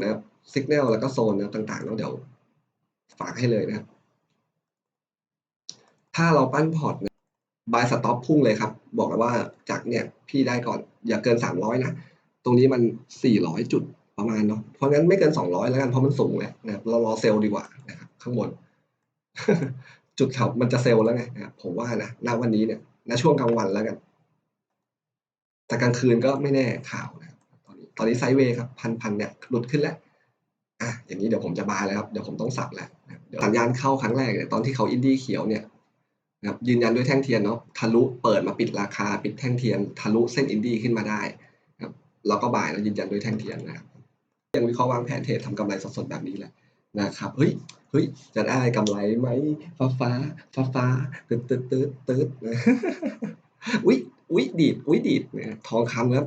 นะครับสัญญาณแล้วก็โซนนะต่างๆแล้วเดี๋ยวฝากให้เลยนะครับถ้าเราปั้นพอร์ตนะบายสต็อปพุ่งเลยครับ บอกเลยว่าจากเนี่ยพี่ได้ก่อนอย่าเกินสามร้อยนะ ตรงนี้มันสี่ร้อยจุดประมาณเนาะเพราะงั้นไม่เกินสองร้อยแล้วกันเพราะมันสูงแล้วนะครับเรารอเซลล์ดีกว่านะครับข้างบน จุดเขามันจะเซลล์แล้วไงนะครับผมว่านะณวันนี้เนี่ยณช่วงกลางวันแล้วกันแต่กลางคืนก็ไม่แน่ข่าวนะ ตอนนี้ไซด์เวย์ครับพันพันเนี่ยหลุดขึ้นแล้วอะอย่างนี้เดี๋ยวผมจะบายแล้วครับเดี๋ยวผมต้องสับแล้วนะครับเดี๋ยวสัญญาณเข้าครั้งแรกเนี่ยตอนที่เขาอินดี้เขียวเนี่ยนะครับยืนยันด้วยแท่งเทียนเนาะทะลุเปิดมาปิดราคาปิดแท่งเทียน ทะลุเส้นอินดี้ขึ้นมาได้นะครับแล้วก็บายแล้วยืนยันด้วยแท่งเทียนนะครับยังวิเคราะห์วางแผนเทรดทำกำไรสดๆแบบนี้แหละนะครับเฮ้ยเฮ้ยจะได้กำไรไหมฟ้าฟ้าฟ้าฟ้าตืดตืดตืดตืดอุ้ยอุ้ยดีดอุ้ยดีดเนี่ยทองคำครับ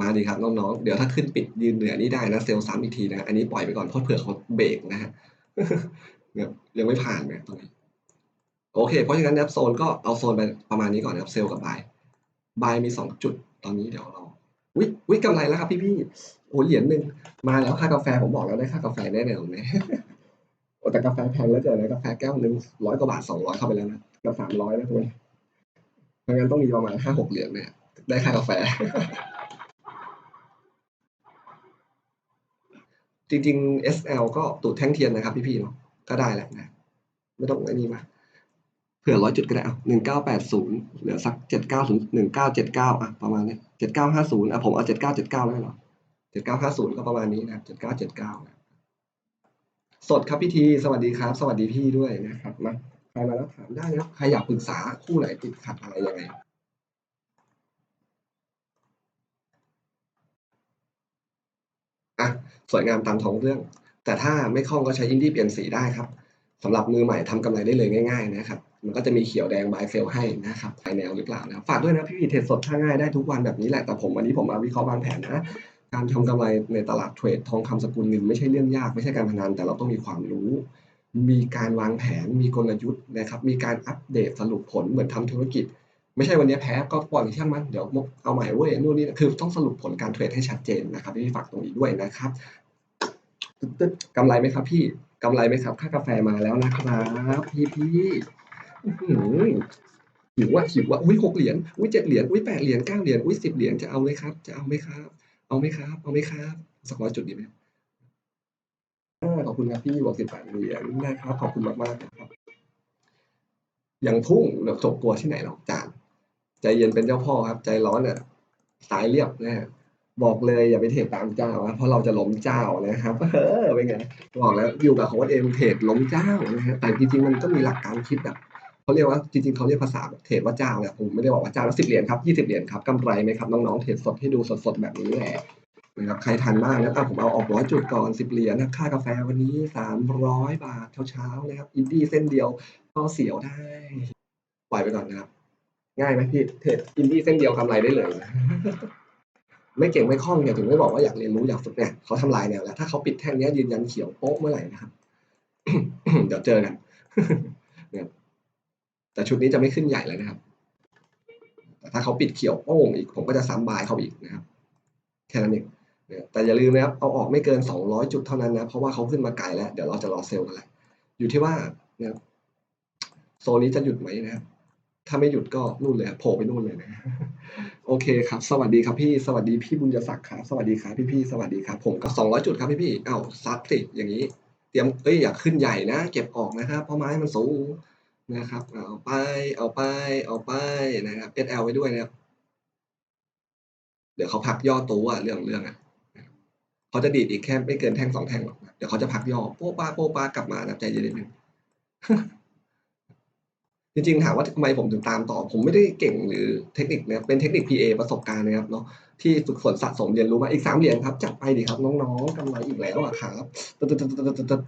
มาดีครับน้องๆ เดี๋ยวถ้าขึ้นปิดยืนเหนือนี่ได้นะเซลล์ซ้ำอีกทีนะ อันนี้ปล่อยไปก่อนเพราะเผื่อเขาเบรกนะฮะยังไม่ผ่านนี่ยตรงนี้ โอเค เพราะฉะนั้นนะครับโซนก็เอาโซนไปประมาณนี้ก่อนนะครับเซลล์กับบายบายมีสองจุดตอนนี้เดี๋ยวเราวิวิกำไรแล้วครับพี่ๆโอ้เหรียญหนึ่งมาแล้วค่ากาแฟผมบอกแล้วได้ค่ากาแฟแน่ๆเลยโอ้แต่กาแฟแพงแล้วเกินนะกาแฟแก้วหนึ่งร้อยกว่าบาทสองร้อยเข้าไปแล้วนะกับสามร้อยนะทุกคนเพราะงั้นต้องมีประมาณห้าหกเหรียญเนี่ยได้ค่ากาแฟ จริงๆ SL ก็ตูดแท่งเทียนนะครับพี่ๆเนาะก็ได้แหละนะ ไม่ต้องไอ้นี่มาเผื่อร้อยจุดก็ได้อะหนึ่งเก้าแปดศูนย์เหลือสักเจ็ดเก้าศูนย์หนึ่งเก้าเจ็ดเก้าอะประมาณนี้เจ็ดเก้าห้าศูนย์อะผมเอาเจ็ดเก้าเจ็ดเก้าแล้หรอเจ็ดเก้าห้าศูนย์ก็ประมาณนี้นะเจ็ดเก้าเจ็ดเก้าสดครับพี่ทีสวัสดีครับ สวัสดีพี่ด้วยนะครับมาใครมาแล้วถามได้นะครับใครอยากปรึกษาคู่ไหนติดขัดอะไรยังไง อะ สวยงามตามท้องเรื่อง แต่ถ้าไม่คล่องก็ใช้อินดี้เปลี่ยนสีได้ครับสำหรับมือใหม่ทำกำไรได้เลยง่าย ๆ นะครับ มันก็จะมีเขียวแดงบายเซลให้นะครับภายแนวหรือเปล่านะครับฝากด้วยนะพี่พีเทรดสดถ้าง่ายได้ทุกวันแบบนี้แหละแต่ผมวันนี้ผมมาวิเคราะห์วางแผนนะการทำกำไรในตลาดเทรดทองคำสกุลเงินไม่ใช่เรื่องยากไม่ใช่การพนันแต่เราต้องมีความรู้ มีการวางแผนมีกลยุทธ์นะครับมีการอัปเดตสรุปผลเหมือนทำธุรกิจ ไม่ใช่วันนี้แพ้ก็ปล่อยช่างมันเดี๋ยวเอาใหม่เว้ยนู่นนี่คือต้องสรุปผลการเทรดให้ชัดเจนนะครับพี่ฝากตรงนี้ด้วยนะครับ ตึ๊ดๆกำไรไหมครับ พี่กำไรไหมครับ ค่ากาแฟมาแล้วนะครับพี่พี่หิวว่าหิวว่าอุ้ยหกเหรียญอุ้ยเจ็ดเหรียญอุ้ยแปดเหรียญเก้าเหรียญอุ้ยสิบเหรียญจะเอาไหมครับ จะเอาไหมครับ เอาไหมครับ เอาไหมครับสักร้อยจุดดีไหมขอบคุณครับพี่บวกสิบแปดเหรียญนะครับ ขอบคุณมากมากครับอย่างพุ่งจบกลัวที่ไหนหรอกจานใจเย็นเป็นเจ้าพ่อครับ ใจร้อนอะสายเรียบนะฮะ บอกเลยอย่าไปเทรดตามเจ้านะเพราะเราจะล้มเจ้านะครับเออเป็นไงบอกแล้วอยู่กับโค้ดเองเทรดล้มเจ้านะฮะแต่จริงๆมันก็มีหลักการคิดแบบเขาเรียกว่าจริงๆเขาเรียกภาษาเทรดว่าเจ้าเนี่ยผมไม่ได้บอกว่าเจ้าละสิบเหรียญครับยี่สิบเหรียญครับกำไรไหมครับน้องๆเทรดสดให้ดูสดๆแบบนี้แหละนะครับใครทันบ้างนะอะผมเอาออกร้อยจุดก่อนสิบเหรียญนะค่ากาแฟวันนี้สามร้อยบาทเช้าๆนะครับอินดี้เส้นเดียวก็เสียวได้ปล่อยไปก่อนนะครับง่ายไหมพี่เทรดอินดี้เส้นเดียวกำไรได้เลย ไม่เก่งไม่คล่องเนี่ยถึงไม่บอกว่าอยากเรียนรู้อยากฝึกเนี่ยเขาทำลายแนวแล้ว ถ้าเขาปิดแท่งนี้ยืนยันเขียวโป๊ะเมื่อไหร่นะครับเดี๋ยวเจอกันเนี่ยแต่ชุดนี้จะไม่ขึ้นใหญ่แล้วนะครับ แต่ถ้าเขาปิดเขียวโป้งอีกผมก็จะซ้ำบายเขาอีกนะครับ แค่นั้นเองเนี่ยแต่อย่าลืมนะครับเอาออกไม่เกินสองร้อยจุดเท่านั้นนะ เพราะว่าเขาขึ้นมาไกลแล้ว เดี๋ยวเราจะรอเซลล์กันแหละอยู่ที่ว่าเนี่ยโซนนี้จะหยุดไหมนะครับ ถ้าไม่หยุดก็นู่นเลยโผล่ไปนู่นเลยนะ โอเคครับ สวัสดีครับพี่ สวัสดีพี่บุญยศักดิ์ครับ สวัสดีครับพี่พี่ๆสวัสดีครับ ผมก็สองร้อยจุดครับพี่พี่ๆเอ้าซัดสิอย่างนี้ เตรียมเอ้ยอยากขึ้นใหญ่นะ เก็บออกนะครับ เพราะไม้มันสูงนะครับ เอาไป เอาไป เอาไปนะครับ SL ไว้ด้วยนะครับ เดี๋ยวเขาพักย่อตัวอะเรื่องเรื่องอะเขาจะดีดอีกแค่ไม่เกินแท่งสองแท่งหรอกนะเดี๋ยวเขาจะพักย่อโป๊ะป้าโป๊ะป้ากลับมานะใจเย็นนิดนึง จริงๆ ถามว่าทำไมผมถึงตามต่อ ผมไม่ได้เก่งหรือเทคนิคนะครับเป็นเทคนิค PA ประสบการณ์นะครับเนาะที่ฝึกฝนสะสมเรียนรู้มาอีกสามเหรียญครับ จัดไปดีครับ น้องๆกำไรอีกแล้วอะครับตึ๊ดตึ๊ดตึ๊ดตึ๊ดตึ๊ด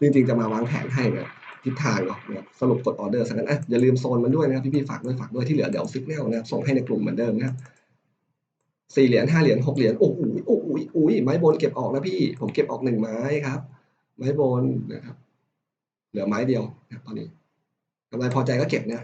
จริงๆ จะมาวางแผนให้นะทิศทางเนาะสรุปกดออเดอร์สักกันอะอย่าลืมโซนมันด้วยนะครับพี่ๆฝากด้วยฝากด้วยที่เหลือเดี๋ยวซิกแนลนะครับส่งให้ในกลุ่มเหมือนเดิมนะครับสี่เหรียญห้าเหรียญหกเหรียญโอ้โหโอ้โหอุ้ยไม้บนเก็บออกนะพี่ผมเก็บออกหนึ่งไม้ครับ ไม้บนนะครับ เหลือไม้เดียวนะตอนนี้ กำไรพอใจก็เก็บนะ